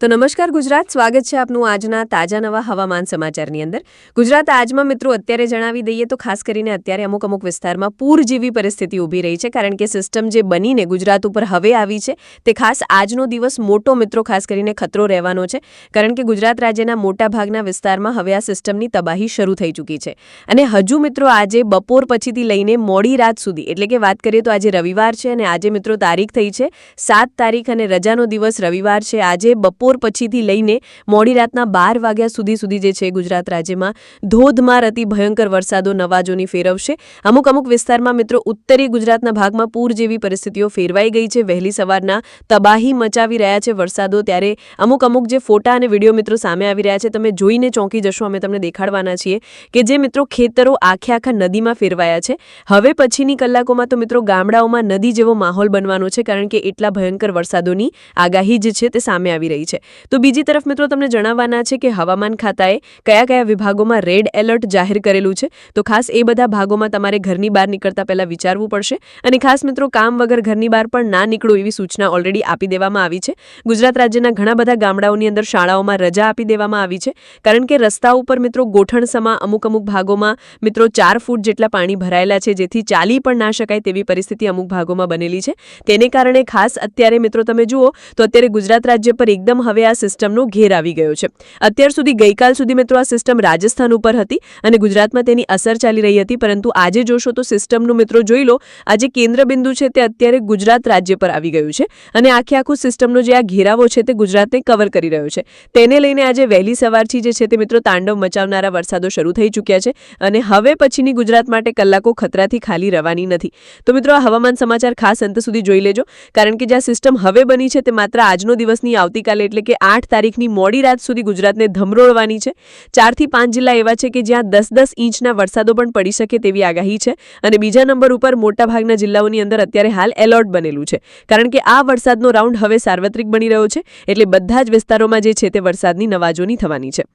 તો નમસ્કાર ગુજરાત, સ્વાગત છે આપનું આજના તાજા નવા હવામાન સમાચારની અંદર. ગુજરાત આજમાં મિત્રો અત્યારે જણાવી દઈએ તો ખાસ કરીને અત્યારે અમુક અમુક વિસ્તારમાં પૂર જેવી પરિસ્થિતિ ઊભી રહી છે કારણ કે સિસ્ટમ જે બનીને ગુજરાત ઉપર હવે આવી છે તે ખાસ આજનો દિવસ મોટો મિત્રો ખાસ કરીને ખતરો રહેવાનો છે કારણ કે ગુજરાત રાજ્યના મોટા ભાગના વિસ્તારમાં હવે આ સિસ્ટમની તબાહી શરૂ થઈ ચૂકી છે. અને હજુ મિત્રો આજે બપોર પછીથી લઈને મોડી રાત સુધી, એટલે કે વાત કરીએ તો આજે રવિવાર છે અને આજે મિત્રો તારીખ થઈ છે સાત તારીખ અને રજાનો દિવસ રવિવાર છે. આજે બપોર પછીથી લઈને મોડી રાતના બાર વાગ્યા સુધી સુધી જે છે ગુજરાત રાજ્યમાં ધોધમાર અતિ ભયંકર વરસાદો, નવાજોની ફેરવશે. અમુક અમુક વિસ્તારમાં મિત્રો ઉત્તરી ગુજરાતના ભાગમાં પૂર જેવી પરિસ્થિતિઓ ફેરવાઈ ગઈ છે. વહેલી સવારના તબાહી મચાવી રહ્યા છે વરસાદો. ત્યારે અમુક અમુક જે ફોટા અને વીડિયો મિત્રો સામે આવી રહ્યા છે, તમે જોઈને ચોંકી જશો. અમે તમને દેખાડવાના છીએ કે જે મિત્રો ખેતરો આખે આખા નદીમાં ફેરવાયા છે. હવે પછીની કલાકોમાં તો મિત્રો ગામડાઓમાં નદી જેવો માહોલ બનવાનો છે, કારણ કે એટલા ભયંકર વરસાદોની આગાહી જે છે તે સામે આવી રહી છે. તો બીજી તરફ મિત્રો તમને જણાવવાના છે કે હવામાન ખાતાએ કયા કયા વિભાગોમાં રેડ એલર્ટ જાહેર કરેલું છે? તો ખાસ એ બધા ભાગોમાં તમારે ઘરની બહાર નીકળતા પહેલા વિચારવું પડશે. અને ખાસ મિત્રો કામ વગર ઘરની બહાર પણ ના નીકળો એવી સૂચના ઓલરેડી આપી દેવામાં આવી છે. ગુજરાત રાજ્યના ઘણા બધા ગામડાઓની અંદર શાળાઓમાં રજા આપી દેવામાં આવી છે. કારણ કે રસ્તા ઉપર મિત્રો ગોઠણસમાં અમુક અમુક ભાગોમાં મિત્રો ચાર ફૂટ જેટલા પાણી ભરાયેલા છે, જેથી ચાલી પણ ના શકાય તેવી પરિસ્થિતિ અમુક ભાગોમાં બનેલી છે. તેને કારણે ખાસ અત્યારે મિત્રો તમે જુઓ, તો અત્યારે ગુજરાત રાજ્ય પર એકદમ હવે આ સિસ્ટમનો ઘેર આવી ગયો છે. અત્યાર સુધી ગઈકાલ સુધી મિત્રો આ સિસ્ટમ રાજસ્થાન ઉપર હતી અને ગુજરાતમાં તેની અસર ચાલી રહી હતી, પરંતુ આજે જોશો તો સિસ્ટમનું મિત્રો જોઈ લો, આજે કેન્દ્રબિંદુ છે તે અત્યારે ગુજરાત રાજ્ય પર આવી ગયું છે અને આખે આખું સિસ્ટમનો જે આ ઘેરાવો છે તે ગુજરાતને કવર કરી રહ્યો છે. તેને લઈને આજે વહેલી સવારથી જે છે તે મિત્રો તાંડવ મચાવનારા વરસાદો શરૂ થઈ ચૂક્યા છે અને હવે પછીની ગુજરાત માટે કલાકો ખતરાથી ખાલી રવાની નથી. તો મિત્રો આ હવામાન સમાચાર ખાસ અંત સુધી જોઈ લેજો, કારણ કે જે આ સિસ્ટમ હવે બની છે તે માત્ર આજનો દિવસની આવતીકાલે એટલે કે આઠ તારીખની મોડી રાત સુધી ગુજરાતને ધમરોળવાની છે. ચારથી પાંચ જિલ્લા એવા છે કે જ્યાં દસ દસ ઇંચના વરસાદો પણ પડી શકે તેવી આગાહી છે અને બીજા નંબર ઉપર મોટાભાગના જિલ્લાઓની અંદર અત્યારે હાલ એલર્ટ બનેલું છે. કારણ કે આ વરસાદનો રાઉન્ડ હવે સાર્વત્રિક બની રહ્યો છે એટલે બધા જ વિસ્તારોમાં જે છે તે વરસાદની નવાજોની થવાની છે.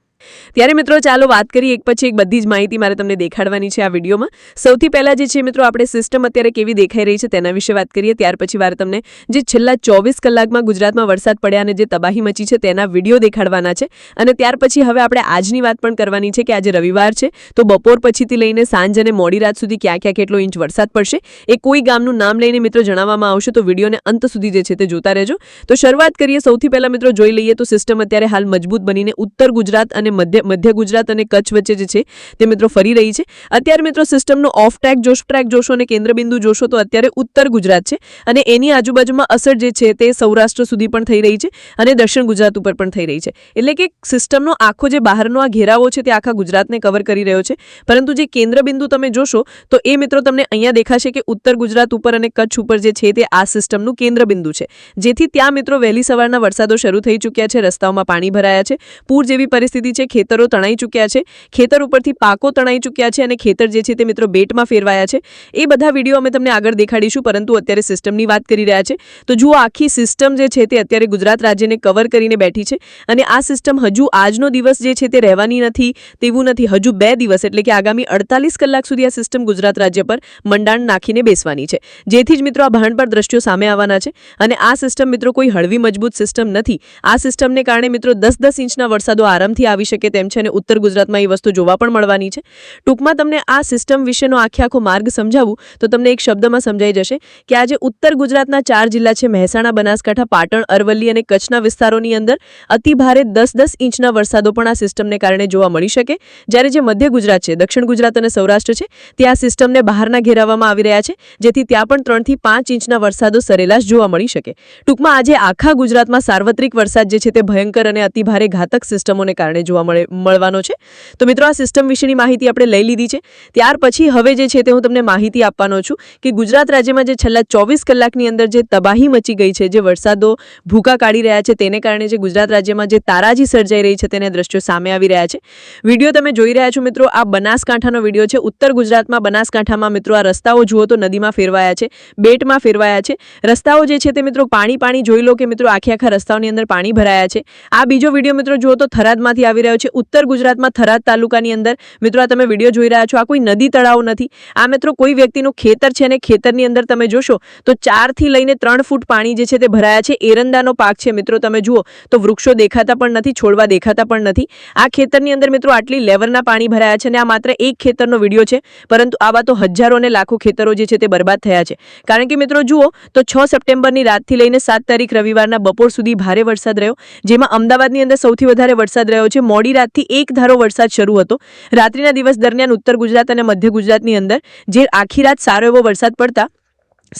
ત્યારે મિત્રો ચાલો વાત કરીએ એક પછી એક બધી જ માહિતી મારે તમને દેખાડવાની છે આ વિડીયોમાં. સૌથી પહેલાં જે છે મિત્રો આપણે સિસ્ટમ અત્યારે કેવી દેખાઈ રહી છે તેના વિશે વાત કરીએ. ત્યાર પછી વાર તમને જે છેલ્લા ચોવીસ કલાકમાં ગુજરાતમાં વરસાદ પડ્યા અને જે તબાહી મચી છે તેના વીડિયો દેખાડવાના છે. અને ત્યાર પછી હવે આપણે આજની વાત પણ કરવાની છે કે આજે રવિવાર છે, તો બપોર પછીથી લઈને સાંજ અને મોડી રાત સુધી ક્યાં ક્યાં કેટલો ઇંચ વરસાદ પડશે, એ કોઈ ગામનું નામ લઈને મિત્રો જણાવવામાં આવશે, તો વિડીયોને અંત સુધી જે છે તે જોતા રહેજો. તો શરૂઆત કરીએ સૌથી પહેલાં મિત્રો જોઈ લઈએ તો સિસ્ટમ અત્યારે હાલ મજબૂત બનીને ઉત્તર ગુજરાત અને મધ્ય મધ્ય ગુજરાત અને કચ્છ વચ્ચે જે છે, તે મિત્રો ફરી રહી છે. અત્યારે મિત્રો સિસ્ટમનો ઓફ ટ્રેક જોશ ટ્રેક જોશો અને કેન્દ્રબિંદુ જોશો તો અત્યારે ઉત્તર ગુજરાત છે અને એની આજુબાજુમાં અસર જે છે તે સૌરાષ્ટ્ર સુધી પણ થઈ રહી છે અને દક્ષિણ ગુજરાત ઉપર પણ થઈ રહી છે. એટલે કે સિસ્ટમનો આખો જે બહારનો આ ઘેરાવો છે તે આખા ગુજરાતને કવર કરી રહ્યો છે. પરંતુ જે કેન્દ્રબિંદુ તમે જોશો તો એ મિત્રો તમને અહીંયા દેખાશે કે ઉત્તર ગુજરાત ઉપર અને કચ્છ ઉપર જે છે તે આ સિસ્ટમનું કેન્દ્રબિંદુ છે. જેથી ત્યાં મિત્રો વહેલી સવારના વરસાદો શરૂ થઈ ચૂક્યા છે, રસ્તાઓમાં પાણી ભરાયા છે. પૂર જેવી પરિસ્થિતિ છે, ખેતરો તણાઈ ચૂક્યા છે, ખેતર ઉપરથી પાકો તણાઈ ચૂક્યા છે અને ખેતર જે છે તે મિત્રો બેટમાં ફેરવાયા છે. એ બધા વીડિયો અમે તમને આગળ દેખાડીશું, પરંતુ અત્યારે સિસ્ટમની વાત કરી રહ્યા છે. તો જુઓ, આખી સિસ્ટમ જે છે તે અત્યારે ગુજરાત રાજ્યને કવર કરીને બેઠી છે અને આ સિસ્ટમ હજુ આજનો દિવસ જે છે તે રહેવાની નથી, તેવું નથી. હજુ બે દિવસ, એટલે કે આગામી અડતાલીસ કલાક સુધી આ સિસ્ટમ ગુજરાત રાજ્ય પર મંડાણ નાખીને બેસવાની છે. જેથી જ મિત્રો આ ભાણ પર દ્રશ્યો સામે આવવાના છે અને આ સિસ્ટમ મિત્રો કોઈ હળવી મજબૂત સિસ્ટમ નથી. આ સિસ્ટમને કારણે મિત્રો દસ દસ ઇંચના વરસાદો આરામથી આવી શકે તેમ છે અને ઉત્તર ગુજરાતમાં એ વસ્તુ જોવા પણ મળવાની છે. ટૂંકમાં તમને આ સિસ્ટમ વિશેનો આખે આખો માર્ગ સમજાવું તો તમને એક શબ્દમાં સમજાઈ જશે કે આજે ઉત્તર ગુજરાતના ચાર જિલ્લા છે, મહેસાણા, બનાસકાંઠા, પાટણ, અરવલ્લી અને કચ્છના વિસ્તારોની અંદર અતિ ભારે દસ દસ ઇંચના વરસાદો પણ આ સિસ્ટમને કારણે જોવા મળી શકે. જ્યારે જે મધ્ય ગુજરાત છે, દક્ષિણ ગુજરાત અને સૌરાષ્ટ્ર છે, ત્યાં સિસ્ટમને બહારના ઘેરાવવામાં આવી રહ્યા છે, જેથી ત્યાં પણ ત્રણથી પાંચ ઇંચના વરસાદો સરેરાશ જોવા મળી શકે. ટૂંકમાં આજે આખા ગુજરાતમાં સાર્વત્રિક વરસાદ જે છે તે ભયંકર અને અતિભારે ઘાતક સિસ્ટમોને કારણે જોવા મળે, મળવાનો છે. તો મિત્રો, આ સિસ્ટમ વિશેની માહિતી આપણે લઈ લીધી છે. ત્યાર પછી હવે જે છે તે હું તમને માહિતી આપવાનો છું કે ગુજરાત રાજ્યમાં જે છેલ્લા ચોવીસ કલાકની અંદર જે તબાહી મચી ગઈ છે, જે વરસાદો ભૂકા કાઢી રહ્યા છે, તેને કારણે જે ગુજરાત રાજ્યમાં જે તારાજી સર્જાઈ રહી છે તેના દ્રશ્યો સામે આવી રહ્યા છે. વીડિયો તમે જોઈ રહ્યા છો મિત્રો, આ બનાસકાંઠાનો વીડિયો છે. ઉત્તર ગુજરાતમાં બનાસકાંઠામાં મિત્રો, આ રસ્તાઓ જુઓ તો નદીમાં ફેરવાયા છે, બેટમાં ફેરવાયા છે. રસ્તાઓ જે છે તે મિત્રો, પાણી પાણી જોઈ લો કે મિત્રો, આખે આખા રસ્તાઓની અંદર પાણી ભરાયા છે. આ બીજો વીડિયો મિત્રો જુઓ તો થરાદમાંથી આવી રહ્યો છે ઉત્તર ગુજરાતમાં થરાદ તાલુકાની અંદર. મિત્રો, આ તમે વીડિયો જોઈ રહ્યા છો. આ કોઈ નદી તળાવ નથી. આ મિત્રો, કોઈ વ્યક્તિનું ખેતર છે અને ખેતરની અંદર તમે જોશો, તો ચારથી લઈને ત્રણ ફૂટ પાણી જે છે તે ભરાયા છે. એરંદાનો પાક છે. મિત્રો, તમે જુઓ, તો વૃક્ષો દેખાતા પણ નથી, છોડવા દેખાતા પણ નથી. આ ખેતરની અંદર, મિત્રો, આટલી લેવલના પાણી ભરાયા છે અને આ માત્ર એક ખેતરનો વીડિયો છે, પરંતુ આવા તો હજારો અને લાખો ખેતરો જે છે તે બરબાદ થયા છે. કારણ કે, મિત્રો, જુઓ, તો છ સપ્ટેમ્બરની રાતથી લઈને સાત તારીખ રવિવારના બપોર સુધી ભારે વરસાદ રહ્યો, જેમાં અમદાવાદની અંદર સૌથી વધારે વરસાદ રહ્યો છે મોડી રાતથી એક ધારો વરસાદ શરૂ હતો. રાત્રિના દિવસ દરમિયાન ઉત્તર ગુજરાત અને મધ્ય ગુજરાતની અંદર જે આખી રાત સારો એવો વરસાદ પડતા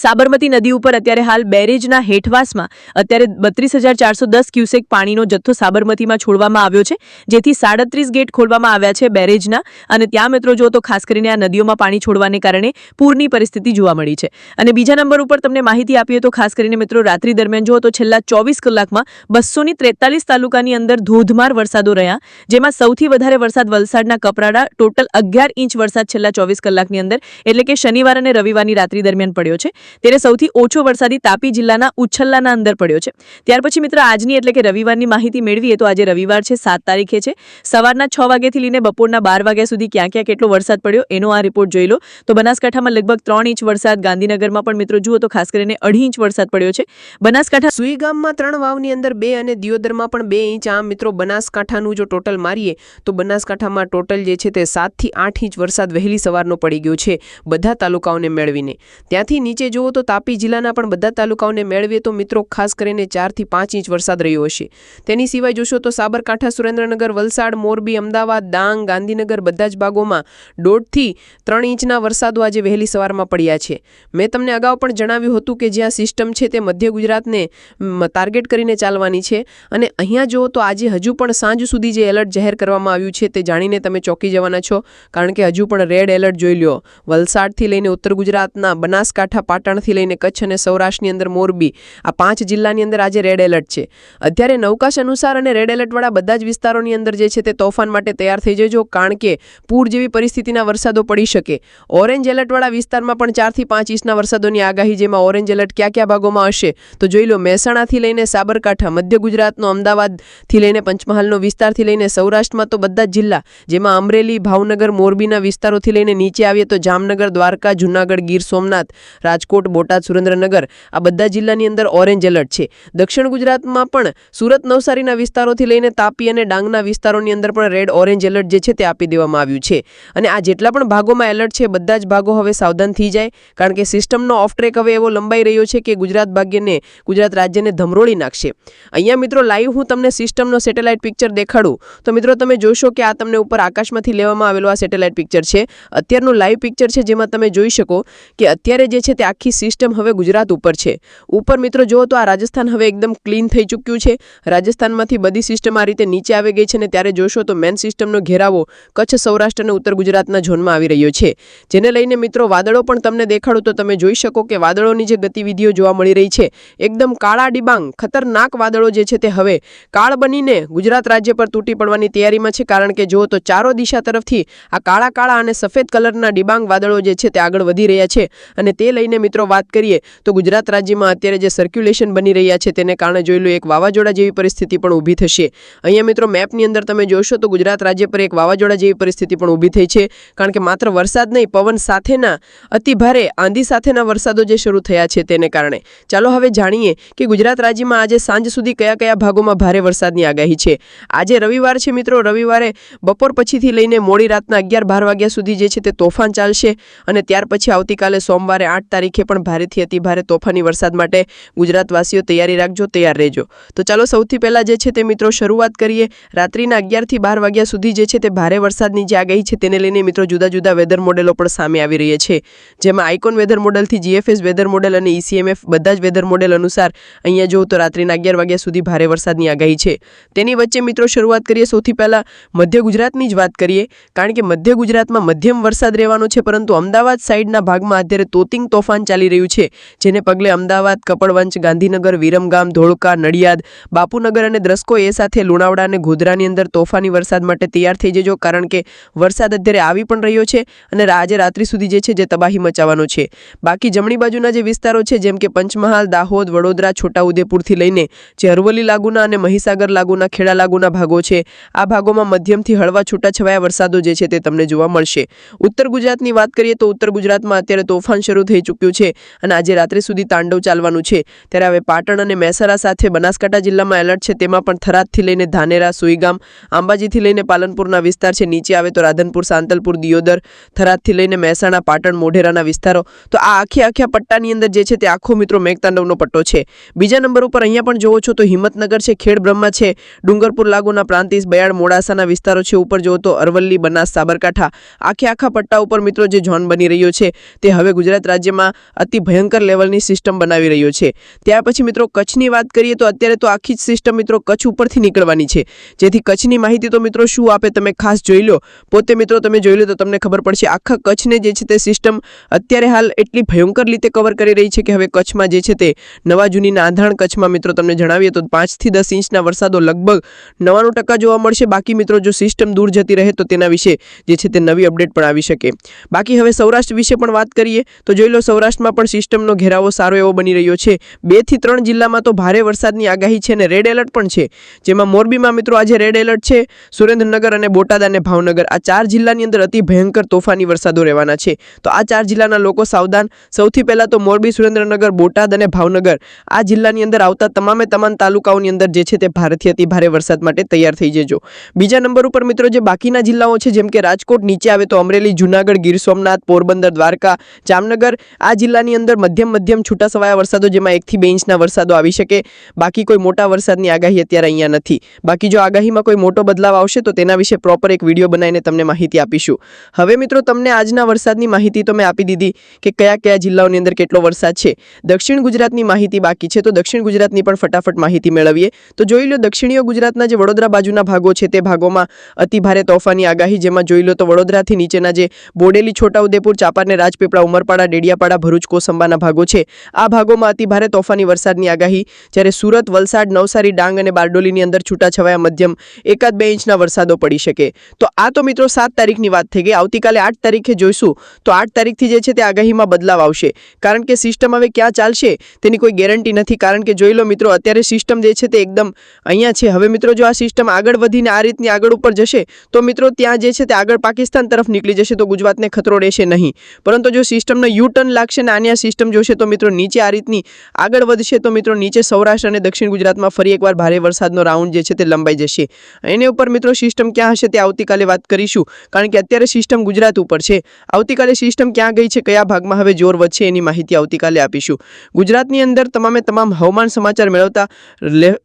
સાબરમતી નદી ઉપર અત્યારે હાલ બેરેજના હેઠવાસમાં અત્યારે બત્રીસ હજાર ચારસો દસ ક્યુસેક પાણીનો જથ્થો સાબરમતીમાં છોડવામાં આવ્યો છે, જેથી સાડત્રીસ ગેટ ખોલવામાં આવ્યા છે બેરેજના. અને ત્યાં મિત્રો જો તો ખાસ કરીને આ નદીઓમાં પાણી છોડવાને કારણે પૂરની પરિસ્થિતિ જોવા મળી છે. અને બીજા નંબર ઉપર તમને માહિતી આપીએ તો ખાસ કરીને મિત્રો રાત્રિ દરમિયાન જુઓ તો છેલ્લા ચોવીસ કલાકમાં બસોની ત્રેતાલીસ તાલુકાની અંદર ધોધમાર વરસાદો રહ્યા, જેમાં સૌથી વધારે વરસાદ વલસાડના કપરાડા, ટોટલ અગિયાર ઇંચ વરસાદ છેલ્લા ચોવીસ કલાકની અંદર, એટલે કે શનિવાર અને રવિવારની રાત્રિ દરમિયાન પડ્યો છે. ત્યારે સૌથી ઓછો વરસાદી તાપી જિલ્લાના ઉછલ્લાના અંદર પડ્યો છે. ત્યાર પછી મિત્રો, આજની એટલે કે રવિવારની માહિતી મેળવીએ તો આજે રવિવાર છે, સાત તારીખે છે. સવારના છ વાગ્યાથી લઈને બપોરના બાર વાગ્યા સુધી ક્યાં ક્યાં કેટલો વરસાદ પડ્યો એનો આ રિપોર્ટ જોઈ લો. તો બનાસકાંઠામાં લગભગ ત્રણ ઇંચ વરસાદ, ગાંધીનગરમાં પણ મિત્રો જુઓ તો ખાસ કરીને અઢી ઇંચ વરસાદ પડ્યો છે. બનાસકાંઠા સુઈ ગામમાં ત્રણ વાવની અંદર બે અને દિયોદરમાં પણ બે ઇંચ. આમ મિત્રો, બનાસકાંઠાનું જો ટોટલ મારીએ તો બનાસકાંઠામાં ટોટલ જે છે તે સાતથી આઠ ઇંચ વરસાદ વહેલી સવારનો પડી ગયો છે બધા તાલુકાઓને મેળવીને. ત્યાંથી નીચે જુઓ તો તાપી જિલ્લાના પણ બધા તાલુકાઓને મેળવીએ તો મિત્રો ખાસ કરીને ચારથી પાંચ ઇંચ વરસાદ રહ્યો હશે. તેની સિવાય જોશો તો સાબરકાંઠા, સુરેન્દ્રનગર, વલસાડ, મોરબી, અમદાવાદ, ડાંગ, ગાંધીનગર બધા જ ભાગોમાં દોઢથી ત્રણ ઇંચના વરસાદો આજે વહેલી સવારમાં પડ્યા છે. મેં તમને અગાઉ પણ જણાવ્યું હતું કે જ્યાં સિસ્ટમ છે તે મધ્ય ગુજરાતને ટાર્ગેટ કરીને ચાલવાની છે અને અહીંયા જુઓ તો આજે હજુ પણ સાંજ સુધી જે એલર્ટ જાહેર કરવામાં આવ્યું છે તે જાણીને તમે ચોંકી જવાના છો. કારણ કે હજુ પણ રેડ એલર્ટ જોઈ લ્યો. વલસાડથી લઈને ઉત્તર ગુજરાતના બનાસકાંઠા પાટણથી લઈને કચ્છ અને સૌરાષ્ટ્રની અંદર મોરબી, આ પાંચ જિલ્લાની અંદર આજે રેડ એલર્ટ છે. અત્યારે નૌકાશ અનુસાર અને રેડ એલર્ટવાળા બધા જ વિસ્તારોની અંદર જે છે તે તોફાન માટે તૈયાર થઈ જજો, કારણ કે પૂર જેવી પરિસ્થિતિના વરસાદો પડી શકે. ઓરેન્જ એલર્ટવાળા વિસ્તારમાં પણ ચારથી પાંચ ઇંચના વરસાદોની આગાહી જેમાં ઓરેન્જ એલર્ટ કયા કયા ભાગોમાં હશે, તો જોઈ લો મહેસાણાથી લઈને સાબરકાંઠા, મધ્ય ગુજરાતનો અમદાવાદથી લઈને પંચમહાલનો વિસ્તારથી લઈને સૌરાષ્ટ્રમાં તો બધા જ જિલ્લા, જેમાં અમરેલી, ભાવનગર, મોરબીના વિસ્તારોથી લઈને નીચે આવીએ તો જામનગર, દ્વારકા, જૂનાગઢ, ગીર સોમનાથ, રાજકોટ બોટાદ, સુરેન્દ્રનગર, આ બધા જિલ્લાની અંદર ઓરેન્જ એલર્ટ છે. દક્ષિણ ગુજરાતમાં પણ સુરત, નવસારીના વિસ્તારોથી લઈને તાપી અને ડાંગના વિસ્તારોની અંદર પણ રેડ ઓરેન્જ એલર્ટ જે છે તે આપી દેવામાં આવ્યું છે. અને આ જેટલા પણ ભાગોમાં એલર્ટ છે, બધા જ ભાગો હવે સાવધાન થઈ જાય, કારણ કે સિસ્ટમનો ઓફ ટ્રેક હવે એવો લંબાઈ રહ્યો છે કે ગુજરાત ભાગ્યને ગુજરાત રાજ્યને ધમરોળી નાખશે. અહીંયા મિત્રો લાઈવ હું તમને સિસ્ટમનો સેટેલાઇટ પિક્ચર દેખાડું. તો મિત્રો તમે જોશો કે આ તમને ઉપર આકાશમાંથી લેવામાં આવેલો આ સેટેલાઇટ પિક્ચર છે. અત્યારનું લાઈવ પિક્ચર છે જેમાં તમે જોઈ શકો કે અત્યારે જે છે તે આખી સિસ્ટમ હવે ગુજરાત ઉપર છે. ઉપર મિત્રો જુઓ તો આ રાજસ્થાન હવે એકદમ ક્લીન થઈ ચૂક્યું છે. રાજસ્થાનમાંથી બધી સિસ્ટમ આ રીતે નીચે આવી ગઈ છે અને ત્યારે જોશો તો મેન સિસ્ટમનો ઘેરાવો કચ્છ, સૌરાષ્ટ્ર અને ઉત્તર ગુજરાતના ઝોનમાં આવી રહ્યો છે. જેને લઈને મિત્રો વાદળો પણ તમને દેખાડું તો તમે જોઈ શકો કે વાદળોની જે ગતિવિધિઓ જોવા મળી રહી છે, એકદમ કાળા ડિબાંગ, ખતરનાક વાદળો જે છે તે હવે કાળ બનીને ગુજરાત રાજ્ય પર તૂટી પડવાની તૈયારીમાં છે. કારણ કે જુઓ તો ચારો દિશા તરફથી આ કાળા કાળા અને સફેદ કલરના ડિબાંગ વાદળો જે છે તે આગળ વધી રહ્યા છે અને તે લઈને મિત્રો વાત કરીએ, તો ગુજરાત રાજ્યમાં અત્યારે જે સર્ક્યુલેશન બની રહ્યા છે તેને કારણે જોઈ લો એક વાવાઝોડા જેવી પરિસ્થિતિ પણ ઊભી થશે. અહીંયા મિત્રો મેપની અંદર તમે જોશો તો ગુજરાત રાજ્ય પર એક વાવાઝોડા જેવી પરિસ્થિતિ પણ ઊભી થઈ છે, કારણ કે માત્ર વરસાદ નહીં, પવન સાથેના, અતિ ભારે આંધી સાથેના વરસાદો જે શરૂ થયા છે તેને કારણે. ચાલો હવે જાણીએ કે ગુજરાત રાજ્યમાં આજે સાંજ સુધી કયા કયા ભાગોમાં ભારે વરસાદની આગાહી છે. આજે રવિવાર છે મિત્રો, રવિવારે બપોર પછીથી લઈને મોડી રાતના અગિયાર બાર વાગ્યા સુધી જે છે તે તોફાન ચાલશે અને ત્યાર પછી આવતીકાલે સોમવારે આઠ તારીખે પણ ભારેથી અતિ ભારે તોફાની વરસાદ માટે ગુજરાતવાસીઓ તૈયારી રાખજો, તૈયાર રહેજો. તો ચાલો સૌથી પહેલાં જે છે તે મિત્રો શરૂઆત કરીએ. રાત્રિના અગિયારથી બાર વાગ્યા સુધી જે છે તે ભારે વરસાદની જે આગાહી છે તેને લઈને મિત્રો જુદા જુદા વેધર મોડેલો પણ સામે આવી રહ્યા છે. જેમાં આઇકોન વેધર મોડલથી જીએફએસ વેધર મોડેલ અને ઈસીએમએફ બધા જ વેધર મોડેલ અનુસાર અહીંયા જોઉં તો રાત્રિના અગિયાર વાગ્યા સુધી ભારે વરસાદની આગાહી છે. તેની વચ્ચે મિત્રો શરૂઆત કરીએ સૌથી પહેલાં મધ્ય ગુજરાતની જ વાત કરીએ. કારણ કે મધ્ય ગુજરાતમાં મધ્યમ વરસાદ રહેવાનો છે, પરંતુ અમદાવાદ સાઈડના ભાગમાં અત્યારે તોતિંગ તોફાન ચાલી રહ્યું છે, જેને પગલે અમદાવાદ કપડવંચ ગાંધીનગર, વિરમગામ, ધોળકા, નડિયાદ, બાપુનગર અને દ્રસ્કો એ સાથે લુણાવડા અને ગોધરાની અંદર તોફાની વરસાદ માટે તૈયાર થઈ જજો, કારણ કે વરસાદ અત્યારે આવી પણ રહ્યો છે અને આજે રાત્રિ સુધી જે છે જે તબાહી મચાવવાનો છે. બાકી જમણી બાજુના જે વિસ્તારો છે, જેમ કે પંચમહાલ, દાહોદ, વડોદરા, છોટાઉદેપુરથી લઈને જે અરવલ્લી લાગુના અને મહીસાગર લાગુના, ખેડા લાગુના ભાગો છે, આ ભાગોમાં મધ્યમથી હળવા છૂટાછવાયા વરસાદો જે છે તે તમને જોવા મળશે. ઉત્તર ગુજરાતની વાત કરીએ તો ઉત્તર ગુજરાતમાં અત્યારે તોફાન શરૂ થઈ ચૂક્યું છે. અને આજે રાત્રે સુધી તાંડવ ચાલવાનું છે. ત્યારે હવે પાટણ અને મહેસાણા સાથે બનાસકાંઠા જિલ્લામાં એલર્ટ છે. તેમાં પણ થરાદથી લઈને ધાનેરા, સુઈગામ અંબાજીથી લઈને પાલનપુરના વિસ્તાર છે. નીચે આવે તો રાધનપુર, સાંતલપુર, દિયોદર, થરાદથી લઈને મહેસાણા, પાટણ, મોઢેરાના વિસ્તારો. તો આ આખી આખા પટ્ટાની અંદર જે છે તે આખો મિત્રો મેઘતાંડવનો પટ્ટો છે. બીજા નંબર ઉપર અહીંયા પણ જોવો છો તો હિંમતનગર છે ખેડ બ્રહ્મા છે, ડુંગરપુર, લાગુના પ્રાંતિસ બયાડ મોડાસાના વિસ્તારો છે. ઉપર જોવો તો અરવલ્લી, બનાસ, સાબરકાંઠા. આખે આખા પટ્ટા ઉપર મિત્રો જે ઝોન બની રહ્યો છે તે હવે ગુજરાત રાજ્યમાં અતિ ભયંકર લેવલની સિસ્ટમ બનાવી રહ્યો છે. ત્યાર પછી મિત્રો કચ્છની વાત કરીએ તો અત્યારે તો આખી જ સિસ્ટમ મિત્રો કચ્છ ઉપરથી નીકળવાની છે. જેથી કચ્છની માહિતી તો મિત્રો શું આપે તમે ખાસ જોઈ લો. પોતે મિત્રો તમે જોઈ લો તો તમને ખબર પડશે આખા કચ્છને જે છે તે સિસ્ટમ અત્યારે હાલ એટલી ભયંકર રીતે કવર કરી રહી છે કે હવે કચ્છમાં જે છે તે નવા જૂનીના આંધાણ કચ્છમાં મિત્રો તમને જણાવીએ તો પાંચથી દસ ઇંચના વરસાદો લગભગ નવ્વાણું ટકા જોવા મળશે. બાકી મિત્રો જો સિસ્ટમ દૂર જતી રહે તો તેના વિશે જે છે તે નવી અપડેટ પણ આવી શકે. બાકી હવે સૌરાષ્ટ્ર વિશે પણ વાત કરીએ તો જોઈ લો સૌરાષ્ટ્રમાં પણ સિસ્ટમનો ઘેરાવો સારો એવો બની રહ્યો છે. બેથી ત્રણ જિલ્લામાં તો ભારે વરસાદની આગાહી છે અને રેડ એલર્ટ પણ છે. જેમાં મોરબીમાં મિત્રો આજે રેડ એલર્ટ છે. સુરેન્દ્રનગર અને બોટાદ અને ભાવનગર આ ચાર જિલ્લાની અંદર અતિ ભયંકર તોફાની વરસાદો રહેવાના છે. તો આ ચાર જિલ્લાના લોકો સાવધાન. સૌથી પહેલાં તો મોરબી, સુરેન્દ્રનગર, બોટાદ અને ભાવનગર આ જિલ્લાની અંદર આવતા તમામે તમામ તાલુકાઓની અંદર જે છે તે ભારેથી અતિ ભારે વરસાદ માટે તૈયાર થઈ જજો. બીજા નંબર ઉપર મિત્રો જે બાકીના જિલ્લાઓ છે જેમ કે રાજકોટ નીચે આવે તો અમરેલી, જુનાગઢ, ગીર સોમનાથ, પોરબંદર, દ્વારકા, જામનગર આ જિલ્લાની અંદર મધ્યમ મધ્યમ છૂટાછવાયા વરસાદો, જેમાં એકથી બે ઇંચના વરસાદો આવી શકે. બાકી કોઈ મોટા વરસાદની આગાહી અત્યારે અહીંયા નથી. બાકી જો આગાહીમાં કોઈ મોટો બદલાવ આવશે, તો તેના વિશે પ્રોપર એક વીડિયો બનાવીને તમને માહિતી આપીશું. હવે મિત્રો, તમને આજના વરસાદની માહિતી તો મેં આપી દીધી કે કયા કયા જિલ્લાઓની અંદર કેટલો વરસાદ છે. દક્ષિણ ગુજરાતની માહિતી બાકી છે, તો દક્ષિણ ગુજરાતની પણ ફટાફટ માહિતી મેળવીએ. તો જોઈ લો દક્ષિણીય ગુજરાતના જે વડોદરા બાજુના ભાગો છે, તે ભાગોમાં અતિ ભારે તોફાની આગાહી, જેમાં જોઈ લો તો વડોદરાથી નીચેના જે બોડેલી, છોટાઉદેપુર, ચાપાને, રાજપીપળા, ઉમરપાડા, ડેડિયાપાડા ભરૂચ કોસંબાના ભાગો છે. આ ભાગોમાં અતિ ભારે તોફાની વરસાદની આગાહી. જ્યારે સુરત, વલસાડ, નવસારી, ડાંગ અને બારડોલીની અંદર છૂટાછવાયા મધ્યમ એકાદ બે ઇંચના વરસાદો પડી શકે. તો આ તો મિત્રો સાત તારીખની વાત થઈ ગઈ. આવતીકાલે આઠ તારીખે જોઈશું. તો આઠ તારીખથી જે છે તે આગાહીમાં બદલાવ આવશે. કારણ કે સિસ્ટમ હવે ક્યાં ચાલશે તેની કોઈ ગેરંટી નથી. કારણ કે જોઈ લો મિત્રો, અત્યારે સિસ્ટમ જે છે તે એકદમ અહીંયા છે. હવે મિત્રો જો આ સિસ્ટમ આગળ વધીને આ રીતની આગળ ઉપર જશે, તો મિત્રો ત્યાં જે છે તે આગળ પાકિસ્તાન તરફ નીકળી જશે. તો ગુજરાતને ખતરો રહેશે નહીં. પરંતુ જો સિસ્ટમનો યુ ટર્ન લાગશે ને આની સિસ્ટમ જોશે તો મિત્રો નીચે આ રીતની આગળ વધશે તો મિત્રો નીચે સૌરાષ્ટ્ર અને દક્ષિણ ગુજરાતમાં ફરી એકવાર ભારે વરસાદનો રાઉન્ડ જે છે તે લંબાઈ જશે. એની ઉપર મિત્રો સિસ્ટમ ક્યાં હશે તે આવતીકાલે વાત કરીશું, કારણ કે અત્યારે સિસ્ટમ ગુજરાત ઉપર છે. આવતીકાલે સિસ્ટમ ક્યાં ગઈ છે, કયા ભાગમાં હવે જોર વધશે એની માહિતી આવતીકાલે આપીશું. ગુજરાતની અંદર તમામે તમામ હવામાન સમાચાર મેળવતા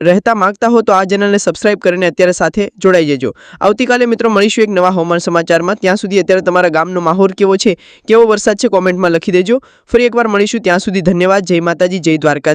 રહેતા માંગતા હો તો આ ચેનલને સબસ્ક્રાઇબ કરીને અત્યારે સાથે જોડાઈ જજો. આવતીકાલે મિત્રો મળીશું એક નવા હવામાન સમાચારમાં. ત્યાં સુધી અત્યારે તમારા ગામનો માહોલ કેવો છે? કેવો વરસાદ છે? કોમેન્ટમાં લખી દેજો. ફરી એકવાર મળીશું ત્યાં સુધી ધન્યવાદ. જય માતાજી જય દ્વારકા